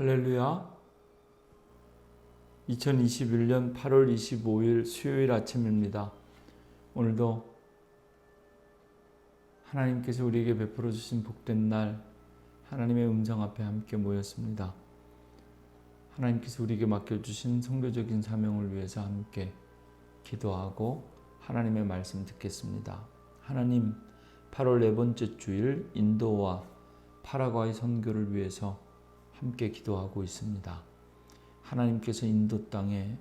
할렐루야. 2021년 8월 25일 수요일 아침입니다. 오늘도 하나님께서 우리에게 베풀어 주신 복된 날 하나님의 음성 앞에 함께 모였습니다. 하나님께서 우리에게 맡겨 주신 선교적인 사명을 위해서 함께 기도하고 하나님의 말씀 듣겠습니다. 하나님 8월 네 번째 주일 인도와 파라과이 선교를 위해서 함께 기도하고 있습니다. 하나님께서 인도 땅에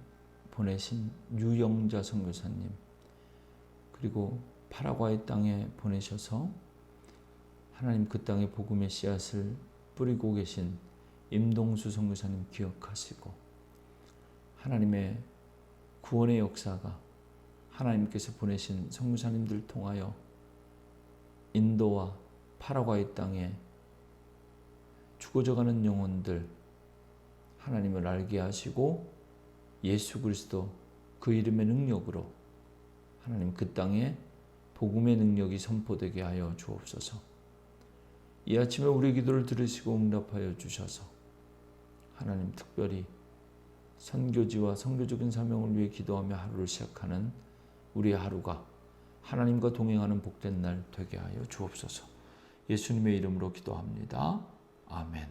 보내신 유영자 선교사님 그리고 파라과이 땅에 보내셔서 하나님 그 땅에 복음의 씨앗을 뿌리고 계신 임동수 선교사님 기억하시고 하나님의 구원의 역사가 하나님께서 보내신 선교사님들 통하여 인도와 파라과이 땅에 죽어져가는 영혼들 하나님을 알게 하시고 예수 그리스도 그 이름의 능력으로 하나님 그 땅에 복음의 능력이 선포되게 하여 주옵소서. 이 아침에 우리 기도를 들으시고 응답하여 주셔서 하나님 특별히 선교지와 선교적인 사명을 위해 기도하며 하루를 시작하는 우리의 하루가 하나님과 동행하는 복된 날 되게 하여 주옵소서. 예수님의 이름으로 기도합니다. 아멘.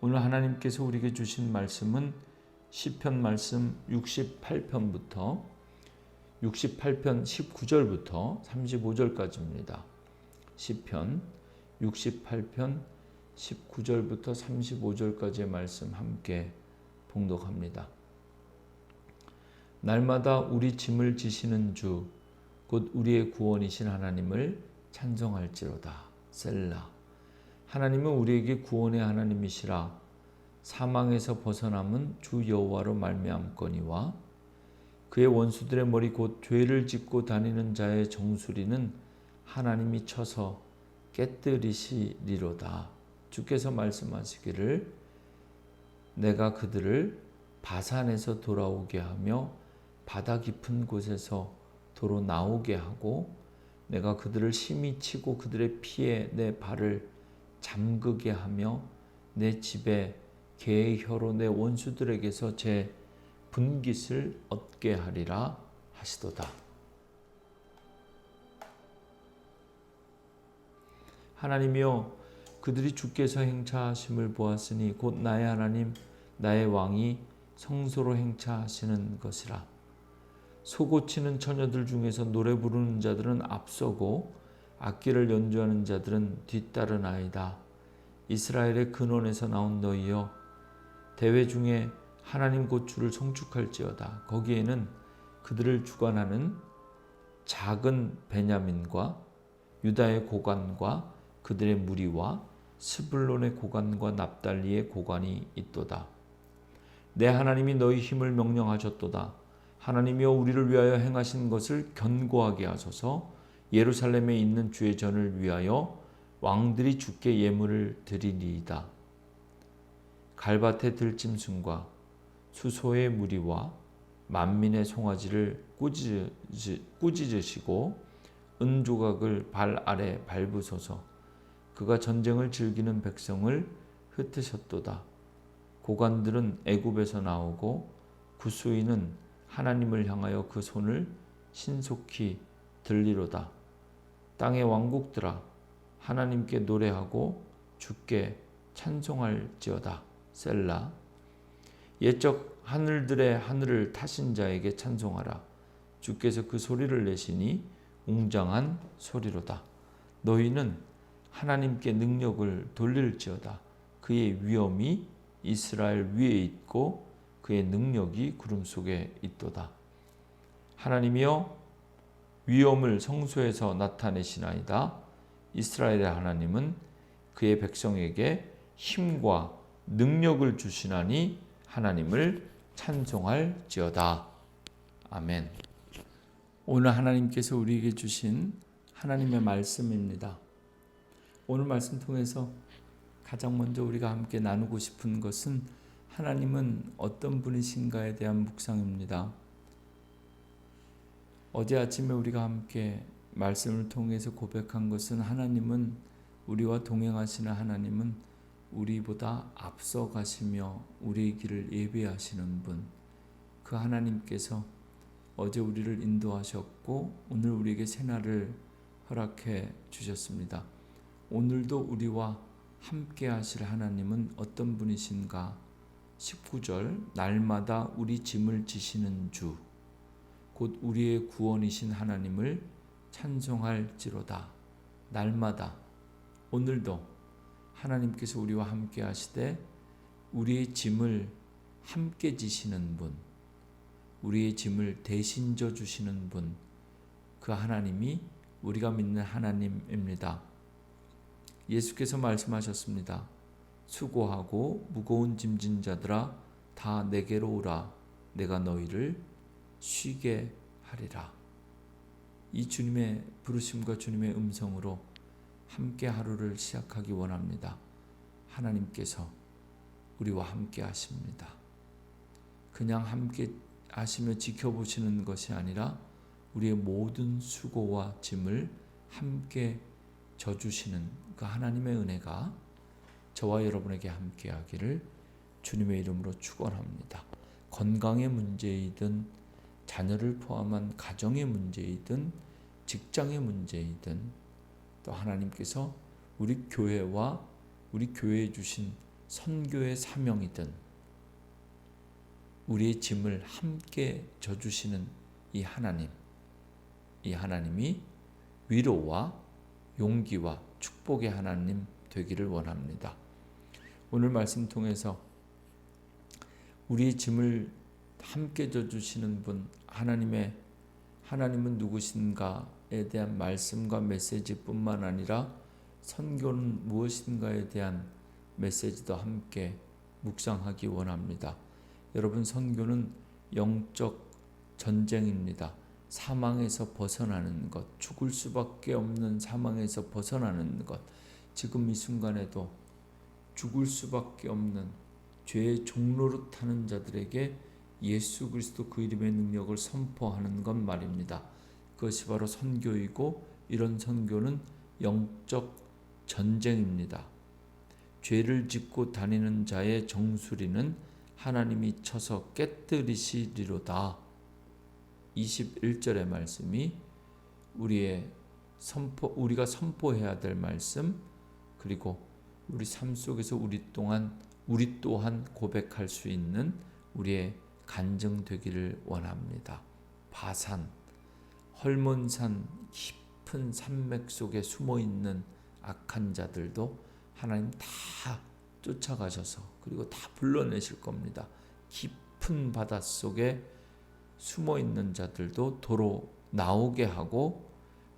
오늘 하나님께서 우리에게 주신 말씀은 시편 말씀 68편부터 68편 19절부터 35절까지입니다. 시편 68편 19절부터 35절까지의 말씀 함께 봉독합니다. 날마다 우리 짐을 지시는 주, 곧 우리의 구원이신 하나님을 찬송할지로다. 셀라. 하나님은 우리에게 구원의 하나님이시라. 사망에서 벗어남은 주 여호와로 말미암거니와 그의 원수들의 머리 곧 죄를 짓고 다니는 자의 정수리는 하나님이 쳐서 깨뜨리시리로다. 주께서 말씀하시기를 내가 그들을 바산에서 돌아오게 하며 바다 깊은 곳에서 도로 나오게 하고 내가 그들을 심히 치고 그들의 피에 내 발을 잠그게 하며 내 집에 개의 혀로 내 원수들에게서 제 분깃을 얻게 하리라 하시도다. 하나님이여 그들이 주께서 행차하심을 보았으니 곧 나의 하나님 나의 왕이 성소로 행차하시는 것이라. 소고치는 처녀들 중에서 노래 부르는 자들은 앞서고 악기를 연주하는 자들은 뒤따르나이다. 이스라엘의 근원에서 나온 너희여 대회 중에 하나님 곧 주를 송축할지어다. 거기에는 그들을 주관하는 작은 베냐민과 유다의 고관과 그들의 무리와 스불론의 고관과 납달리의 고관이 있도다. 내 하나님이 너희 힘을 명령하셨도다. 하나님이여 우리를 위하여 행하신 것을 견고하게 하소서. 예루살렘에 있는 주의 전을 위하여 왕들이 주께 예물을 드리리이다. 갈밭의 들짐승과 수소의 무리와 만민의 송아지를 꾸짖으시고 은조각을 발 아래 밟으소서. 그가 전쟁을 즐기는 백성을 흩으셨도다. 고관들은 애굽에서 나오고 구수인은 하나님을 향하여 그 손을 신속히 들리로다. 땅의 왕국들아 하나님께 노래하고 주께 찬송할지어다. 셀라. 옛적 하늘들의 하늘을 타신 자에게 찬송하라. 주께서 그 소리를 내시니 웅장한 소리로다. 너희는 하나님께 능력을 돌릴지어다. 그의 위엄이 이스라엘 위에 있고 그의 능력이 구름 속에 있도다. 하나님이여 위엄을 성소에서 나타내시나이다. 이스라엘의 하나님은 그의 백성에게 힘과 능력을 주시나니 하나님을 찬송할지어다. 아멘. 오늘 하나님께서 우리에게 주신 하나님의 말씀입니다. 오늘 말씀 통해서 가장 먼저 우리가 함께 나누고 싶은 것은 하나님은 어떤 분이신가에 대한 묵상입니다. 어제 아침에 우리가 함께 말씀을 통해서 고백한 것은 하나님은 우리와 동행하시는 하나님은 우리보다 앞서 가시며 우리의 길을 예비하시는 분. 그 하나님께서 어제 우리를 인도하셨고 오늘 우리에게 새날을 허락해 주셨습니다. 오늘도 우리와 함께 하실 하나님은 어떤 분이신가? 19절 날마다 우리 짐을 지시는 주 곧 우리의 구원이신 하나님을 찬송할지로다. 날마다 오늘도 하나님께서 우리와 함께 하시되 우리의 짐을 함께 지시는 분, 우리의 짐을 대신 져 주시는 분, 그 하나님이 우리가 믿는 하나님입니다. 예수께서 말씀하셨습니다. 수고하고 무거운 짐진 자들아 다 내게로 오라 내가 너희를 쉬게 하리라. 이 주님의 부르심과 주님의 음성으로 함께 하루를 시작하기 원합니다. 하나님께서 우리와 함께 하십니다. 그냥 함께 하시며 지켜보시는 것이 아니라 우리의 모든 수고와 짐을 함께 져주시는 그 하나님의 은혜가 저와 여러분에게 함께 하기를 주님의 이름으로 축원합니다. 건강의 문제이든 자녀를 포함한 가정의 문제이든 직장의 문제이든 또 하나님께서 우리 교회와 우리 교회에 주신 선교의 사명이든 우리의 짐을 함께 져주시는 이 하나님, 이 하나님이 위로와 용기와 축복의 하나님 되기를 원합니다. 오늘 말씀 통해서 우리의 짐을 함께 져주시는 분 하나님의 하나님은 누구신가에 대한 말씀과 메시지뿐만 아니라 선교는 무엇인가에 대한 메시지도 함께 묵상하기 원합니다. 여러분 선교는 영적 전쟁입니다. 사망에서 벗어나는 것, 죽을 수밖에 없는 사망에서 벗어나는 것. 지금 이 순간에도 죽을 수밖에 없는 죄의 종로로 타는 자들에게 예수 그리스도 그 이름의 능력을 선포하는 것 말입니다. 그것이 바로 선교이고 이런 선교는 영적 전쟁입니다. 죄를 짓고 다니는 자의 정수리는 하나님이 쳐서 깨뜨리시리로다. 21절의 말씀이 우리의 선포 우리가 선포해야 될 말씀 그리고 우리 삶 속에서 우리 동안 우리 또한 고백할 수 있는 우리의 간증 되기를 원합니다. 바산, 헐몬산 깊은 산맥 속에 숨어 있는 악한 자들도 하나님 다 쫓아가셔서 그리고 다 불러내실 겁니다. 깊은 바다 속에 숨어 있는 자들도 도로 나오게 하고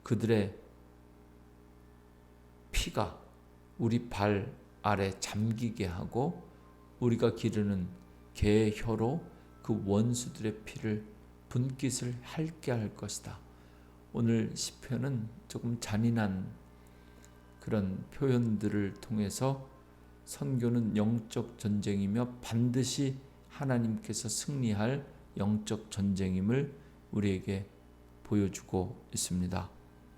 그들의 피가 우리 발 아래 잠기게 하고 우리가 기르는 개의 혀로 그 원수들의 피를 분깃을 핥게 할 것이다. 오늘 시편은 조금 잔인한 그런 표현들을 통해서 선교는 영적 전쟁이며 반드시 하나님께서 승리할 영적 전쟁임을 우리에게 보여주고 있습니다.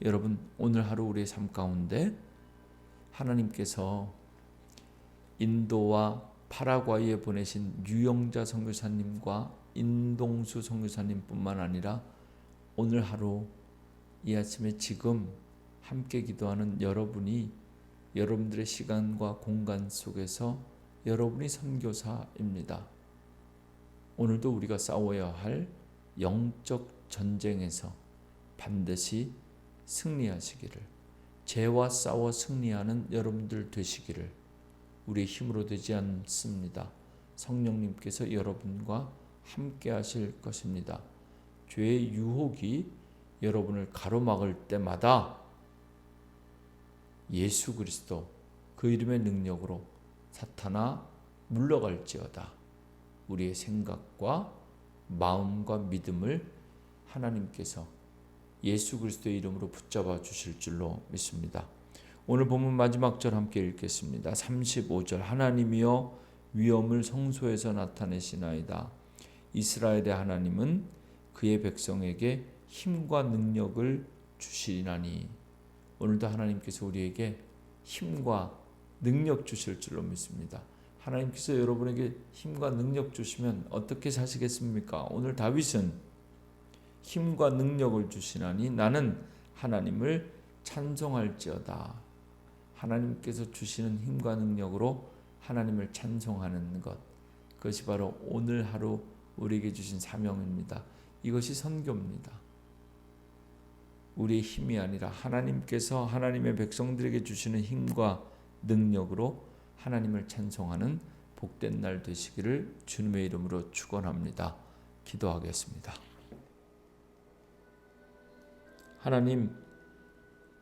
여러분 오늘 하루 우리의 삶 가운데 하나님께서 인도와 파라과이에 보내신 유영자 선교사님과 인동수 선교사님뿐만 아니라 오늘 하루 이 아침에 지금 함께 기도하는 여러분이 여러분들의 시간과 공간 속에서 여러분이 선교사입니다. 오늘도 우리가 싸워야 할 영적 전쟁에서 반드시 승리하시기를 죄와 싸워 승리하는 여러분들 되시기를 우리 힘으로 되지 않습니다. 성령님께서 여러분과 함께 하실 것입니다. 죄의 유혹이 여러분을 가로막을 때마다 예수 그리스도 그 이름의 능력으로 사탄아 물러갈지어다. 우리의 생각과 마음과 믿음을 하나님께서 예수 그리스도의 이름으로 붙잡아 주실 줄로 믿습니다. 오늘 본문 마지막 절 함께 읽겠습니다. 35절 하나님이여 위엄을 성소에서 나타내시나이다. 이스라엘의 하나님은 그의 백성에게 힘과 능력을 주시나니 오늘도 하나님께서 우리에게 힘과 능력 주실 줄로 믿습니다. 하나님께서 여러분에게 힘과 능력 주시면 어떻게 사시겠습니까? 오늘 다윗은 힘과 능력을 주시나니 나는 하나님을 찬송할지어다. 하나님께서 주시는 힘과 능력으로 하나님을 찬송하는 것. 그것이 바로 오늘 하루 우리에게 주신 사명입니다. 이것이 선교입니다. 우리의 힘이 아니라 하나님께서 하나님의 백성들에게 주시는 힘과 능력으로 하나님을 찬송하는 복된 날 되시기를 주님의 이름으로 축원합니다. 기도하겠습니다. 하나님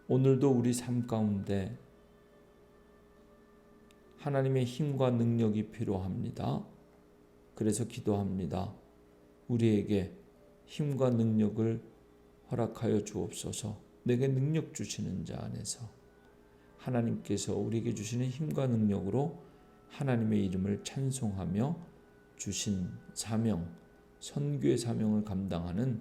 오늘도 우리 삶 가운데 하나님의 힘과 능력이 필요합니다. 그래서 기도합니다. 우리에게 힘과 능력을 허락하여 주옵소서. 내게 능력 주시는 자 안에서 하나님께서 우리에게 주시는 힘과 능력으로 하나님의 이름을 찬송하며 주신 사명, 선교의 사명을 감당하는